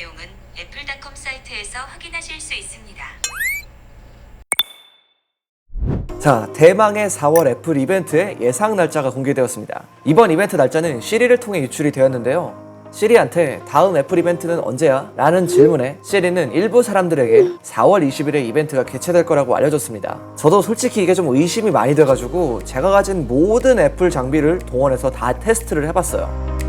내용은 애플닷컴 사이트에서 확인하실 수 있습니다. 자, 대망의 4월 애플 이벤트의 예상 날짜가 공개되었습니다. 이번 이벤트 날짜는 시리를 통해 유출이 되었는데요. 시리한테 다음 애플 이벤트는 언제야? 라는 질문에 시리는 일부 사람들에게 4월 20일에 이벤트가 개최될 거라고 알려줬습니다. 저도 솔직히 이게 좀 의심이 많이 돼가지고 제가 가진 모든 애플 장비를 동원해서 다 테스트를 해봤어요.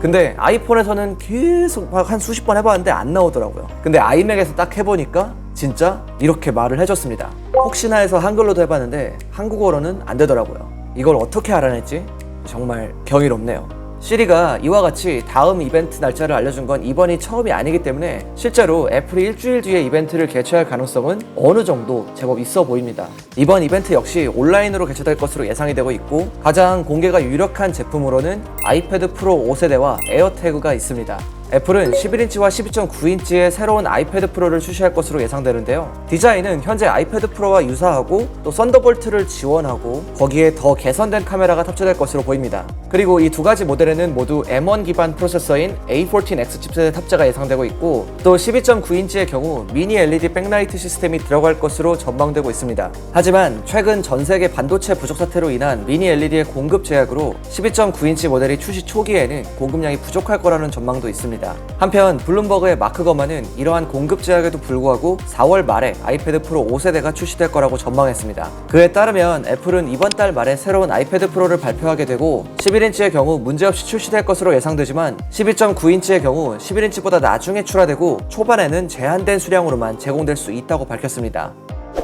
근데 아이폰에서는 계속 막한 수십 번 해봤는데 안 나오더라고요. 근데 아이맥에서 딱 해보니까 진짜 이렇게 말을 해줬습니다. 혹시나 해서 한글로도 해봤는데 한국어로는 안 되더라고요. 이걸 어떻게 알아냈지? 정말 경이롭네요. 시리가 이와 같이 다음 이벤트 날짜를 알려준 건 이번이 처음이 아니기 때문에 실제로 애플이 일주일 뒤에 이벤트를 개최할 가능성은 어느 정도 제법 있어 보입니다. 이번 이벤트 역시 온라인으로 개최될 것으로 예상이 되고 있고 가장 공개가 유력한 제품으로는 아이패드 프로 5세대와 에어태그가 있습니다. 애플은 11인치와 12.9인치의 새로운 아이패드 프로를 출시할 것으로 예상되는데요. 디자인은 현재 아이패드 프로와 유사하고 또 썬더볼트를 지원하고 거기에 더 개선된 카메라가 탑재될 것으로 보입니다. 그리고 이 두 가지 모델에는 모두 M1 기반 프로세서인 A14X 칩셋의 탑재가 예상되고 있고 또 12.9인치의 경우 미니 LED 백라이트 시스템이 들어갈 것으로 전망되고 있습니다. 하지만 최근 전 세계 반도체 부족 사태로 인한 미니 LED의 공급 제약으로 12.9인치 모델이 출시 초기에는 공급량이 부족할 거라는 전망도 있습니다. 한편 블룸버그의 마크 거만은 이러한 공급 제약에도 불구하고 4월 말에 아이패드 프로 5세대가 출시될 거라고 전망했습니다. 그에 따르면 애플은 이번 달 말에 새로운 아이패드 프로를 발표하게 되고 11인치의 경우 문제없이 출시될 것으로 예상되지만 12.9인치의 경우 11인치보다 나중에 출하되고 초반에는 제한된 수량으로만 제공될 수 있다고 밝혔습니다.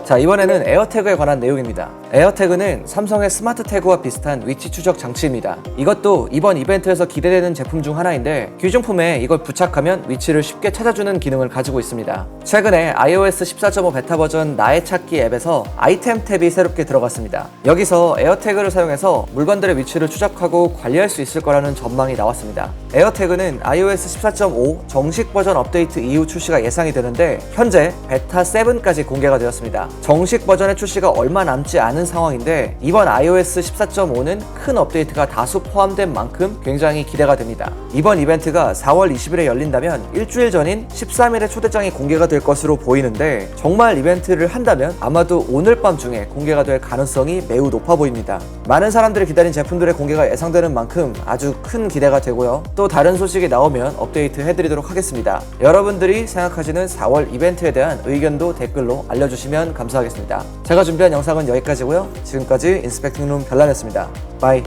자 이번에는 에어태그에 관한 내용입니다. 에어태그는 삼성의 스마트 태그와 비슷한 위치 추적 장치입니다. 이것도 이번 이벤트에서 기대되는 제품 중 하나인데 귀중품에 이걸 부착하면 위치를 쉽게 찾아주는 기능을 가지고 있습니다. 최근에 iOS 14.5 베타 버전 나의 찾기 앱에서 아이템 탭이 새롭게 들어갔습니다. 여기서 에어태그를 사용해서 물건들의 위치를 추적하고 관리할 수 있을 거라는 전망이 나왔습니다. 에어태그는 iOS 14.5 정식 버전 업데이트 이후 출시가 예상이 되는데 현재 베타 7까지 공개가 되었습니다. 정식 버전의 출시가 얼마 남지 않은 상황인데 이번 iOS 14.5는 큰 업데이트가 다수 포함된 만큼 굉장히 기대가 됩니다. 이번 이벤트가 4월 20일에 열린다면 일주일 전인 13일에 초대장이 공개가 될 것으로 보이는데 정말 이벤트를 한다면 아마도 오늘 밤 중에 공개가 될 가능성이 매우 높아 보입니다. 많은 사람들이 기다린 제품들의 공개가 예상되는 만큼 아주 큰 기대가 되고요. 또 다른 소식이 나오면 업데이트 해드리도록 하겠습니다. 여러분들이 생각하시는 4월 이벤트에 대한 의견도 댓글로 알려 주시면 감사하겠습니다. 제가 준비한 영상은 여기까지고요. 지금까지 인스펙팅룸 별난이었습니다. 바이.